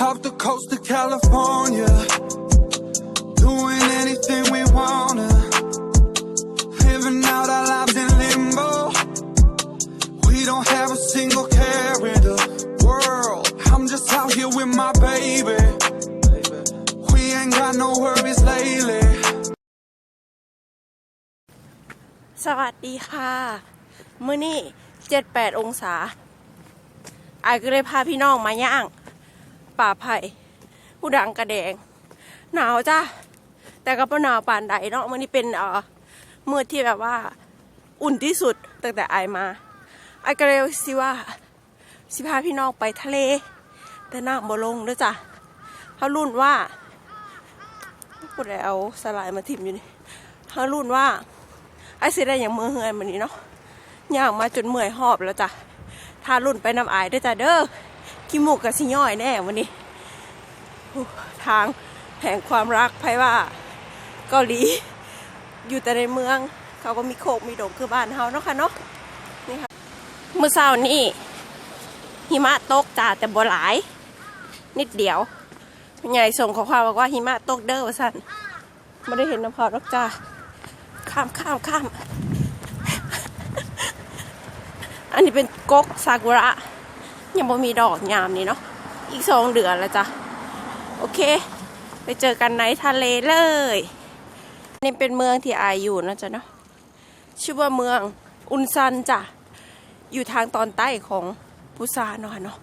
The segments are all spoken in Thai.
off the coast of California. Doing anything we wanna. Living out our lives in limbo. We don't have a single care in the world. I'm just out here with my baby. We ain't got no worries lately. สวัสดีค่ะมื้อนี้เจ็ดแปดองศาอายก็เลยพาพี่น้องมาย่าง ป่าไผ่ผู้ดังกระแดง หนาวจ้าแต่ก็บ่หนาวปานใดเนาะมื้อนี้เป็นเอ่อมื้อที่แบบว่า อุ่นที่สุดตั้งแต่อายมาอายก็เลยสิว่าสิพาพี่น้องไปทะเล แต่น้ำบ่ลงด้อจ้ะเขารุ่นว่าพูดแล้วเอาสลายมาทิมอยู่นี่เขารุ่นว่า ไอ้สิได้อย่างมือเฮือนมันนี้เนาะย่างมาจนเมื่อยหอบแล้วจ้ะทารุ่นไปน้ำอายด้วยจ้ะเด้อ ขี้มูกกับสิย่อยแน่วันนี้ ทางแห่งความรักไพว่าเกาหลี อยู่แต่ในเมือง เขาก็มีโคกมีโดงคือบ้านเฮาเนาะค่ะเนาะนี่ค่ะเมื่อเช้านี้หิมะตกจ้าแต่บ่หลาย นิดเดียวใหญ่ส่งข้อความบอกว่าหิมะตกเด้อว่าสันไม่ได้เห็นน้ำพอรอกจ้าข้ามข้ามข้าม อันนี้เป็นก๊กซากุระ ยังบ่มีดอกยามนี่เนาะอีกสองเดือนแล้วจ้ะโอเค ไปเจอกันในทะเลเลยนี่เป็นเมืองที่อายอยู่นะจ๊ะเนาะชื่อว่าเมืองอุนซันจ้ะอยู่ทางตอนใต้ของพุซานเนาะค่ะเนาะ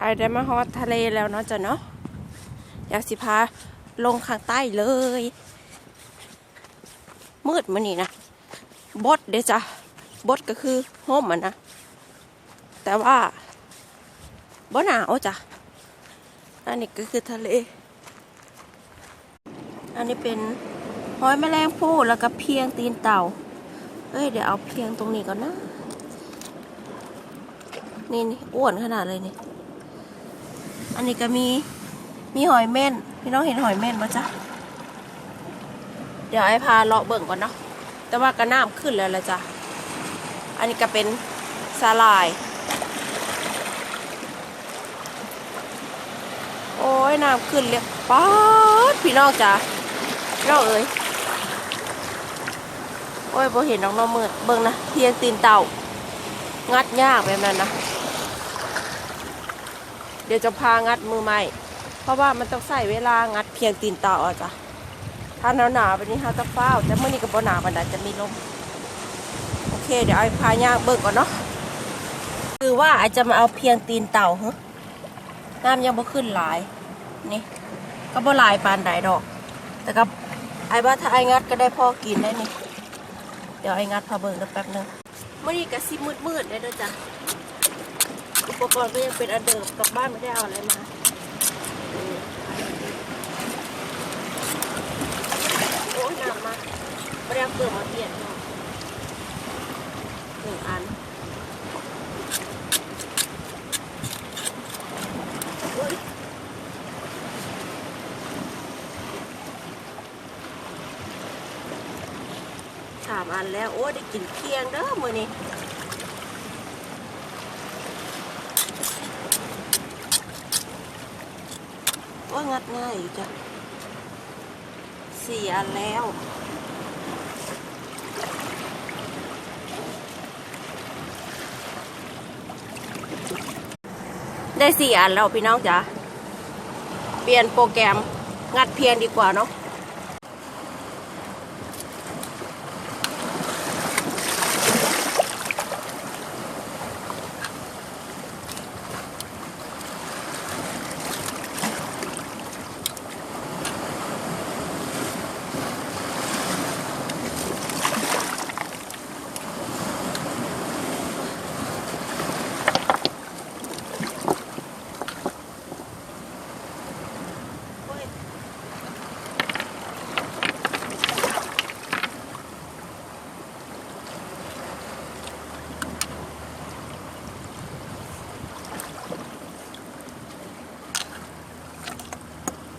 อายได้มาฮอดทะเลแล้วเนาะจ้ะเนาะอยากสิพาลงข้างใต้เลย มืดมานี่นะบดเด้จ้ะบดก็คือห่มอะนะ แต่ว่าบ่หนาวจ้ะ อันนี้ก็คือทะเล อันนี้เป็นหอยแมลงภู่แล้วก็เพียงตีนเต่า เอ้ย เดี๋ยวเอาเพียงตรงนี้ก่อนนะ นี่นี่อ้วนขนาดเลยนี่ อันนี้ก็มีมีหอยเม่น พี่น้องเห็นหอยเม่นปะจ๊ะ เดี๋ยวไอ้พาเลาะเบิ่งก่อนเนาะ แต่ว่าก็น้ำขึ้นแล้วละจ้ะ อันนี้ก็เป็นสาลาย อ้ยน้ำขึ้นเลยป๊าดพี่น้องจ้ะพี่น้องเอ้ยโอ้ยพอเห็นน้องน้องมืดเบิ่งนะเพียงตีนเต่า งัดยากแบบนั้นนะเดี๋ยวจะพางัดมือใหม่ เพราะว่ามันต้องใส่เวลางัดเพียงตีนเต่าอะจ้ะถ้าหนาวหนาวๆแบบนี้ฮาตะเฝ้าแต่เมื่อนี้ก็บ่หนาวมันอาจจะมีลมโอเค เดี๋ยวไอ้พาย่างเบิกก่อนเนาะคือว่าไอจะมาเอาเพียงตีนเต่าฮะน้ำยังบ่ขึ้นหลาย นี่ก็บ่หลายปานใดดอก แต่ก็ไอ้ว่าถ้าไอ้งัดก็ได้พ่อกินได้นี่ เดี๋ยวไอ้งัดพาเบิกแป๊บนึงเมื่อนี้ก็สิมืดๆได้ด้วยจ้ะอุปกรณ์ก็ยังเป็นอันเดิมกลับบ้านไม่ได้เอาอะไรมาโอ้ยหนักมาไม่ได้เอาเปลือกมาเปลี่ยนหรอกหนึ่งอันโอ้ยสามอันแล้ว โอ้ยได้ กินเพียงเด้อมือนี้โอ้ยงัดง่ายจ้ะสี่อันแล้วได้สี่อันแล้วพี่น้องจ๋าเปลี่ยนโปรแกรมงัดเพียงดีกว่าเนาะ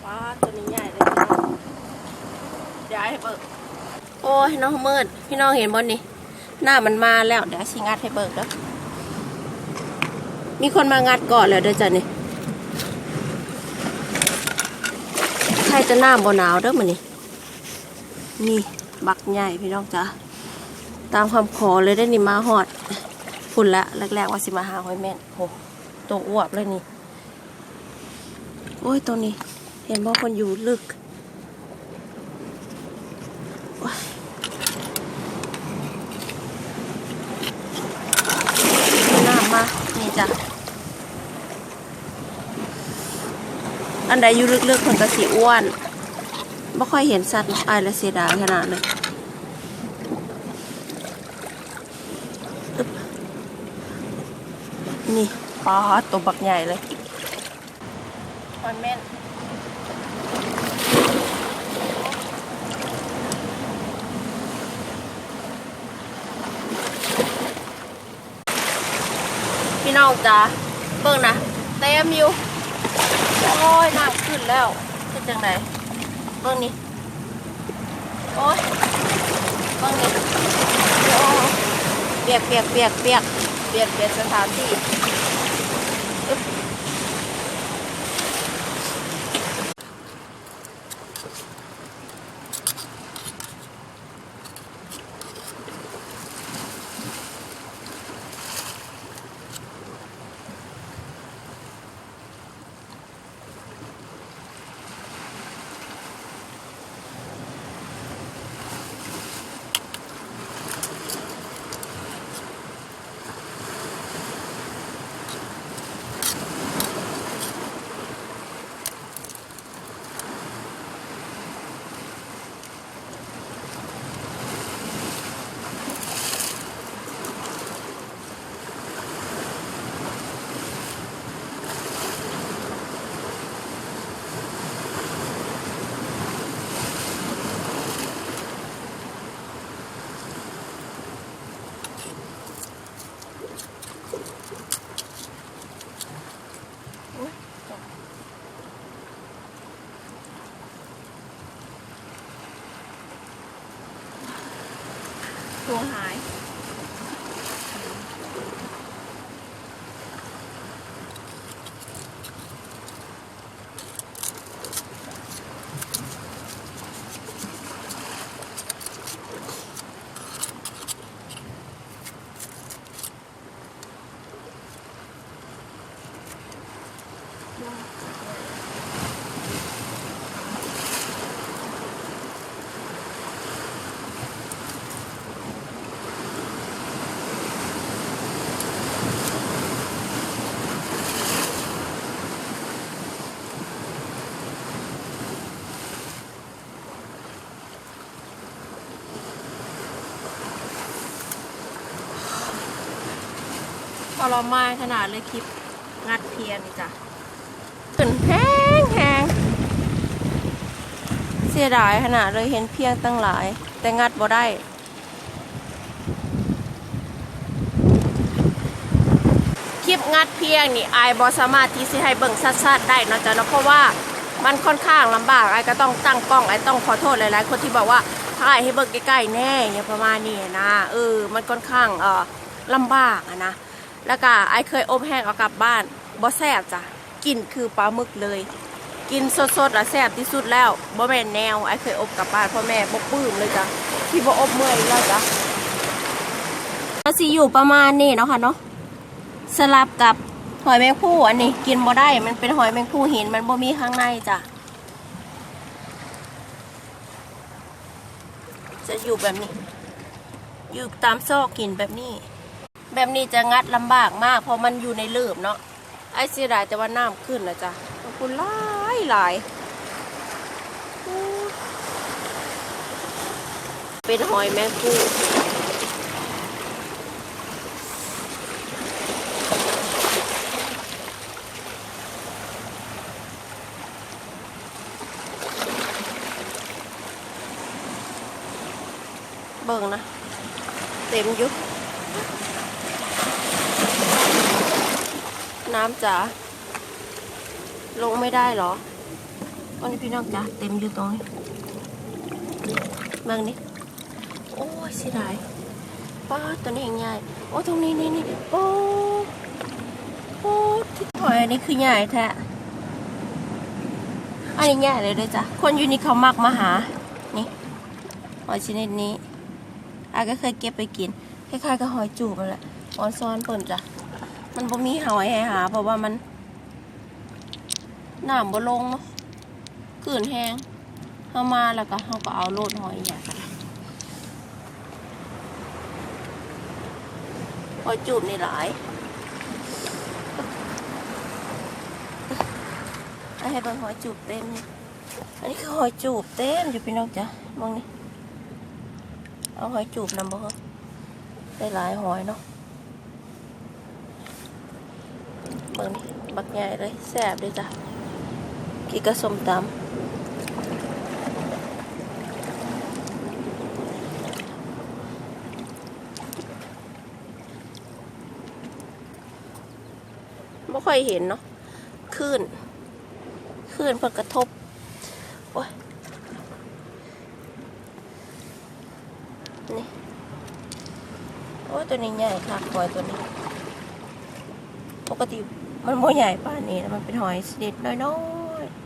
ว้าตัวนี้ใหญ่เลยพี่น้องเดี๋ยวให้เบิกโอ้ยน้องมืด พี่น้องเห็นบนนี่หน้ามันมาแล้วเดี๋ยวชิงัดให้เบิกแล้วมีคนมางัดก่อนแล้วเด้อจ้ะนี่ใครจะหน้าบ่หนาวเด้อมันนี่นี่บักใหญ่พี่น้องจ้ะตามคำขอเลยได้นี่มาหอดพุ่นละแรกๆว่าสิมาหาหอยแม่นโหตัวอ้วบเลยนี่โอ้ยตัวนี้ เห็นบ่คนอยู่ลึกน้ำมา นี่จ้ะ อันใดอยู่ลึกๆคนก็สีอ้วนไม่ค่อยเห็นสัตว์อายและเสียดายขนาดเลยนี่ปลาตัวบักใหญ่เลยคอนเม่น พี่น้องจ้าเบิ่งนะเต็มอยู่โอ้ยน้ำขึ้นแล้วเป็นจังไดเบิ่งนี่โอ้ยเบิ่งนี่โอ้เปียกเปียกเปียกเปียกเปียกเปียกสถานที่อึ๊บ ตัวหาย ทรมานขนาดเลยคลิปงัดเทียนนี่จ้ะขึ้นแพงแพงเสียดายขนาดเลยเห็นเพียงตั้งหลาย แต่งัดบ่ได้คลิปงัดเพียงนี่ไอบอสามารถที่สิให้เบิ่งชัดๆได้นาะจ๊ะเนาะเพราะว่ามันค่อนข้างลำบากไอ้ก็ต้องตั้งกล้องไอ้ต้องขอโทษหลายๆ คนที่บอกว่าถ่ายให้เบิ่งใกล้ๆแน่เนี่ยประมาณนี้นะเออมันค่อนข้างเออลำบากอะนะ แล้วก็ไอเคยอบแห้งเอากลับบ้านบ่แซ่บจ้ะกินคือปลาหมึกเลย กินสดๆละแซ่บที่สุดแล้วบ่แม่นแนวไอเคยอบกลับบ้านพ่อแม่บ่ปื้มเลยจ้ะที่บ่อบเมื่อยแล้วจ้ะก็สิอยู่ประมาณนี้เนาะค่ะเนาะสลับกับหอยแมงผู้อันนี้กินบ่ได้มันเป็นหอยแมงผู้หินมันบ่มีข้างในจ้ะจะอยู่แบบนี้ อยู่ตามซอกกินแบบนี้ แบบนี้จะงัดลำบากมากเพราะมันอยู่ในเลือบเนาะไอ้เสียดายแต่ว่าน้ำขึ้นนะจ๊ะขอบคุณหลายหลายเป็นหอยแมงกูเบิ่งนะ เต็มอยุ น้ำจ๋าลงไม่ได้เหรอวันนี้พี่น้องจ๋าเต็มอยู่ตรงนี้เมืองนี้โอ้ยเสียดายป้าตัวนี้ยังไงโอ้ตรงนี้นี่นี่โอ้โอ้นี่คือใหญ่แท้อันนี้ใหญ่เลยด้วยจ้ะคนอยู่นี่เขามักมาหา นี่หอยชนิดนี้อาก็เคยเก็บไปกินคล้ายๆกับหอยจูบมันแหละออนซ้อนเปิ่นจ้ะ มันบ่มีหอยให้หาเพราะว่ามันน้ำบ่ลงเนาะกลืนแห้งเข้ามาแล้วก็เขาก็เอาโลดหอยอย่างหอยจูบนี่หลายอันนี้เป็นหอยจูบเต็มนี่อันนี้คือหอยจูบเต็มอยู่พี่น้องจ้ะมองนี่เอาหอยจูบนำบ่เหรอได้หลายหอยเนาะ เบิ่งนี่บักใหญ่เลยแซ่บเลยจ้ะกินกับส้มตำไม่ค่อยเห็นเนาะคลื่นคลื่นเพิ่นกระทบโอ้ยนี่โอ้ยตัวนี้ใหญ่ค่ะหอยตัวนี้ ปกติ มันไม่ใหญ่ป่านนี้มันเป็นหอยชนิดน้อยๆ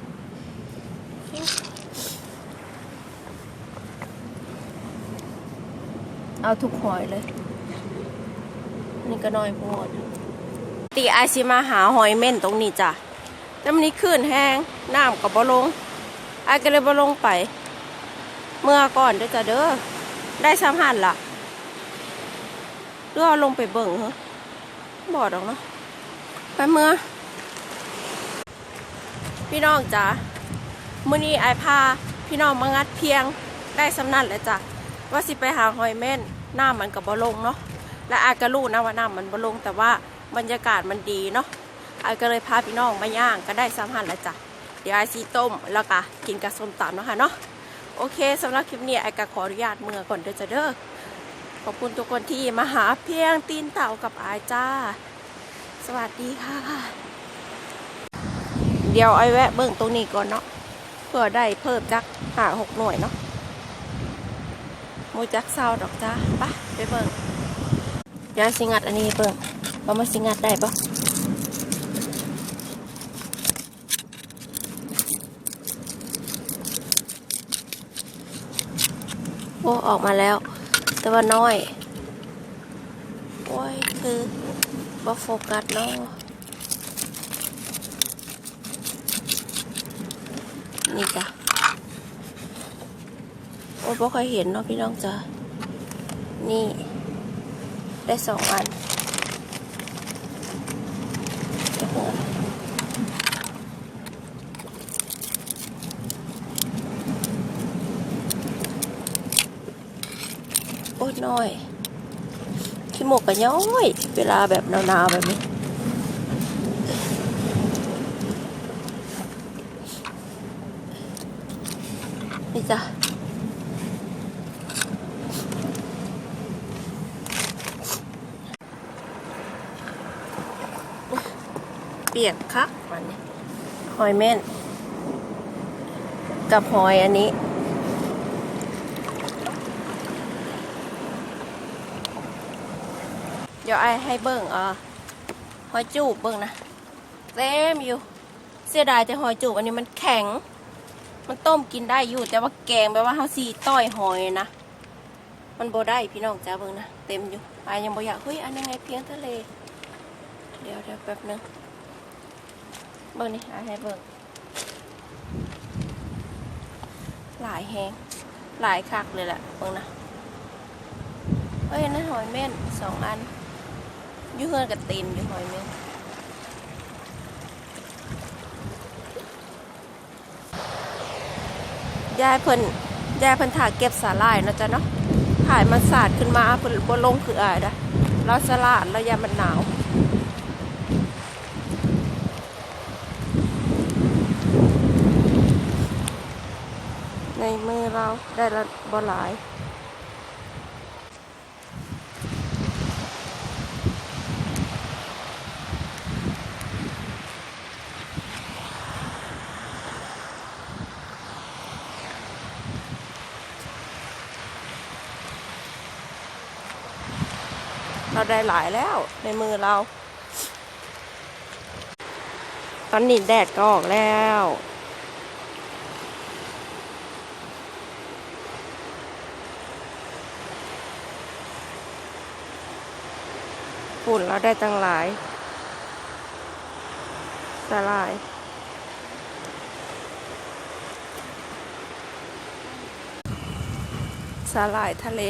เอาทุกหอยเลย นี่ก็น้อยโพดตีไอซิมาหาหอยเม่นตรงนี้จ้ะแต่มันนี้ขึ้นแห้งน้ำกับบลงไอก็เลยบลงไป เมื่อก่อนเด้อจ้ะเด้อ ได้สามหันละเรือเอาลงไปเบิ่งเหรอบ่ดอกเนาะ ไปเมื่อ พี่น้องจ้ะมื้อนี้ไอพาพี่น้องมางัดเพียงได้สำนันแล้วจ้ะว่าสิไปหาหอยเม่นหน้ำมันกับบลงเนาะและอาก็รู้นะว่าน้ำมันบลง แต่ว่าบรรยากาศมันดีเนาะไอก็เลยพาพี่น้องมาย่างก็ได้สามหันแล้วจ้ะเดี๋ยวไอซีต้มแล้วก็กินกับส้มตำเนาะค่ะเนาะโอเคสำหรับคลิปนี้ไอก็ขออนุญาตเมื่อก่อนเด้อจะเด้อขอบคุณทุกคนที่มาหาเพียงตีนเต่ากับไอจ้า วัสดีค่ะ เดี๋ยวไอแวะเบิ่งตรงนี้ก่อนเนาะเพื่อได้เพิ่มจักหาหกหน่วยเนาะโมจักเศร้าดอกจ้าไปไปเบิ่งยวสิงัดอันนี้เบิ่งว่ามันสิงัดได้ปะโอ้ออกมาแล้ว แต่ว่าน้อย โอ้ยคือ บ่โฟกัสเนาะนี่จ้ะโอ้บ่ค่อยเห็นเนาะพี่น้องจ้ะนี่ ได้สองอันเดี๋ยวเพิ่งเอาโอ้ยน้อย ขี้หมกก็ย้อย เวลาแบบหนาวๆแบบนี้ นี่จ้ะเปียกคักมันหอยเม่น กับหอยอันนี้ ดี๋ยวไอให้เบิ่งอ่อหอยจูบเบิ่งนะเต็มอยู่ เสียดายแต่หอยจูบอันนี้มันแข็ง มันต้มกินได้อยู่ แต่ว่าแกงแปลว่าเฮาสีต้อยหอยนะมันโบได้พี่น้องจ้าเบิ่งนะเต็มอยู่ไอยังบอยากเฮ้ยอันยังไงเพียงทะเล เดี๋ยวเดี๋ยวแป๊บนึงเบิ่งนี่ไอให้เบิ่งหลายแหงหลายคักเลยแหละเบิ่งนะเอ้ยนั่นหอยเม่นสองอัน ยูเฮือนกับตีนอยู่หอยเม่นยายเพิ่นยายเพิ่นถายเก็บสาหร่ายนะจ๊ะเนาะถ่ายมันสาดขึ้นมาเพิ่นบ่ลงคืออายนะเราสลาดแล้วยามันหนาวในมือเราได้ละบ่หลาย ได้หลายแล้วในมือเรา ตอนนี้แดดก็ออกแล้วฝุ่นเราได้ตั้งหลายสลาย สลายทะเล